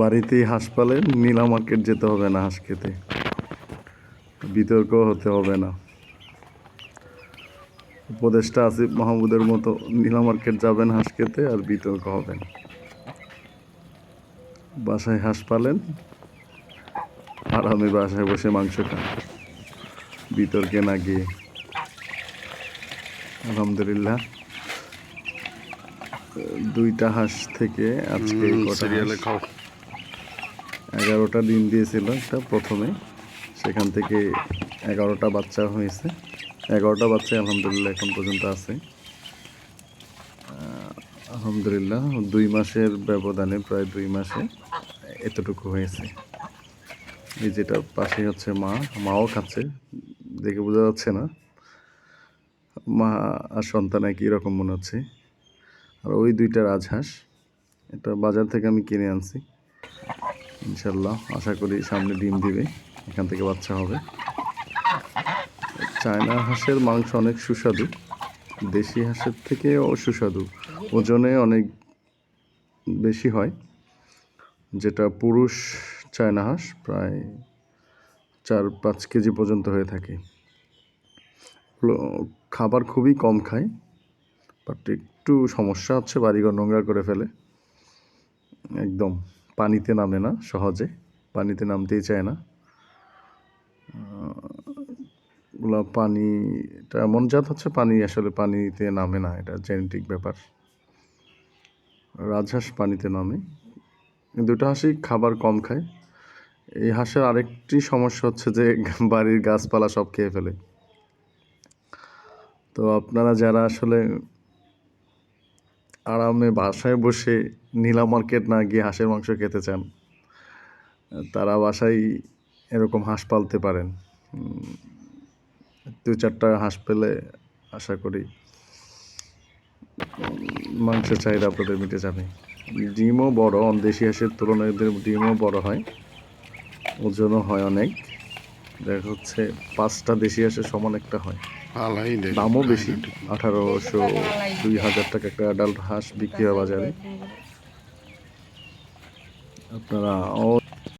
বাড়িতেই হাঁস পালে নীলা মার্কেট যেতে হবে না হাঁস খেতে। বিতর্ক হতে হবে না। উপদেষ্টা আসিফ মাহমুদের মতো নীলা মার্কেট যাবেন হাঁস খেতে আর বিতর্ক হবেন বাসায় হাঁস পালেন আর আমি বাসায় বসে মাংস খান। বিতর্কে না গিয়ে। আলহামদুলিল্লাহ। দুইটা হাঁস থেকে আজকে কটা এগারোটা ডিম দিয়েছিল একটা প্রথমে। সেখান থেকে এগারোটা বাচ্চা হয়েছে। এগারোটা বাচ্চা আলহামদুলিল্লাহ এখন পর্যন্ত আছে। আলহামদুলিল্লাহ, দুই মাসের ব্যবধানে, প্রায় দুই মাসে এতটুকু হয়েছে। এই যেটা পাশে হচ্ছে মা, মাও খাচ্ছে, দেখে বোঝা যাচ্ছে না। মা আর সন্তান একই রকম মনে হচ্ছে? আর ওই দুইটা রাজহাঁস, এটা বাজার থেকে আমি কিনে আনছি। ইনশাল্লাহ আশা করি সামনে ডিম দিবে। এখান থেকে বাচ্চা হবে। চায়না হাঁসের মাংস অনেক সুস্বাদু। দেশি হাঁসের থেকেও সুস্বাদু। ওজনে অনেক বেশি হয়। যেটা পুরুষ চায়না হাঁস প্রায় চার পাঁচ কেজি পর্যন্ত হয়ে থাকে। খাবার খুবই কম খায়, বাট একটু সমস্যা হচ্ছে বাড়িঘর নোংরা করে ফেলে। একদম। পানিতে নামে না সহজে, পানিতে নামতেই চায় না। ওগুলা পানি এটা এমন জাত হচ্ছে পানি আসলে পানিতে নামে না, এটা জেনেটিক ব্যাপার। রাজহাঁস পানিতে নামে। দুটো হাঁসই খাবার কম খায়। এই হাঁসের আরেকটি সমস্যা হচ্ছে যে, বাড়ির গাছপালা সব খেয়ে ফেলে। তো আপনারা যারা আসলে আরামে বাসায় বসে নীলা মার্কেট না গিয়ে হাঁসের মাংস খেতে চান। তারা বাসায় এরকম হাঁস পালতে পারেন। দু চারটা হাঁস পেলে আশা করি মাংসের চাহিদা আপনাদের মিটে যাবে। ডিমও বড়, দেশি হাঁসের তুলনায় ডিমও বড় হয়, ওজনও হয় অনেক। দেখা হচ্ছে পাঁচটা দেশি হাঁসের সমান একটা হয়। দামও বেশি আঠারোশো দুই হাজার টাকা একটা অ্যাডাল্ট হাঁস বিক্রি হয় বাজারে। আপনারা